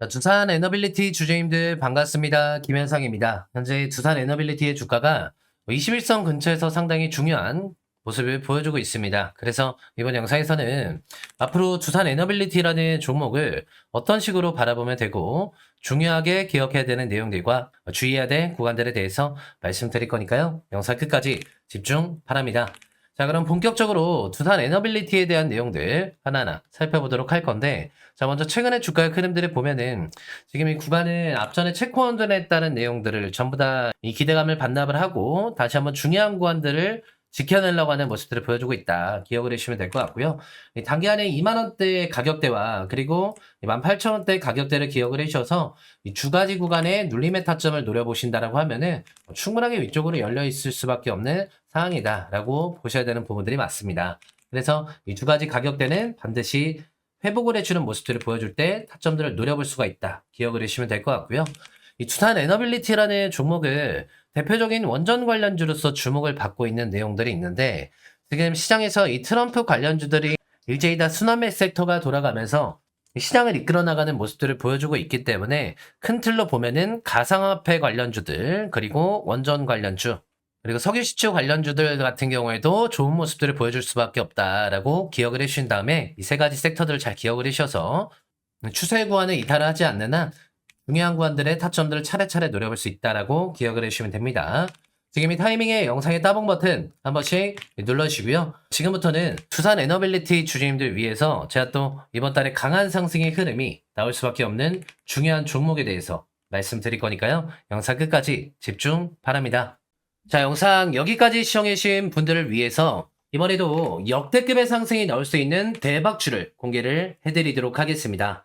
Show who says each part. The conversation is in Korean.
Speaker 1: 자, 두산 에너빌리티 주주님들 반갑습니다. 김현상입니다. 현재 두산 에너빌리티의 주가가 21선 근처에서 상당히 중요한 모습을 보여주고 있습니다. 그래서 이번 영상에서는 앞으로 두산 에너빌리티라는 종목을 어떤 식으로 바라보면 되고 중요하게 기억해야 되는 내용들과 주의해야 될 구간들에 대해서 말씀드릴 거니까요. 영상 끝까지 집중 바랍니다. 자, 그럼 본격적으로 두산 에너빌리티에 대한 내용들 하나하나 살펴보도록 할 건데, 자, 먼저 최근의 주가의 흐름들을 보면은, 지금 이 구간은 앞전에 체크원전에 따른 내용들을 전부 다 이 기대감을 반납을 하고, 다시 한번 중요한 구간들을 지켜내려고 하는 모습들을 보여주고 있다. 기억을 해주시면 될 것 같고요. 이 단기간에 2만 원대 가격대와 그리고 18,000원대 가격대를 기억을 해주셔서 이두 가지 구간의 눌림의 타점을 노려보신다라고 하면은 충분하게 위쪽으로 열려 있을 수밖에 없는 상황이다라고 보셔야 되는 부분들이 맞습니다. 그래서 이 두 가지 가격대는 반드시 회복을 해주는 모습들을 보여줄 때 타점들을 노려볼 수가 있다. 기억을 해주시면 될 것 같고요. 이 두산 에너빌리티라는 종목을 대표적인 원전 관련주로서 주목을 받고 있는 내용들이 있는데 지금 시장에서 이 트럼프 관련주들이 일제히 다 순환매 섹터가 돌아가면서 시장을 이끌어 나가는 모습들을 보여주고 있기 때문에 큰 틀로 보면은 가상화폐 관련주들 그리고 원전 관련주 그리고 석유 시추 관련주들 같은 경우에도 좋은 모습들을 보여줄 수밖에 없다라고 기억을 해주신 다음에 이 세 가지 섹터들을 잘 기억을 해주셔서 추세 구간을 이탈을 하지 않는 한 중요한 구간들의 타점들을 차례차례 노려볼 수 있다라고 기억을 해주시면 됩니다. 지금 이 타이밍에 영상의 따봉 버튼 한 번씩 눌러주시고요. 지금부터는 두산 에너빌리티 주주님들 위해서 제가 또 이번 달에 강한 상승의 흐름이 나올 수밖에 없는 중요한 종목에 대해서 말씀드릴 거니까요. 영상 끝까지 집중 바랍니다. 자, 영상 여기까지 시청해주신 분들을 위해서 이번에도 역대급의 상승이 나올 수 있는 대박주를 공개를 해드리도록 하겠습니다.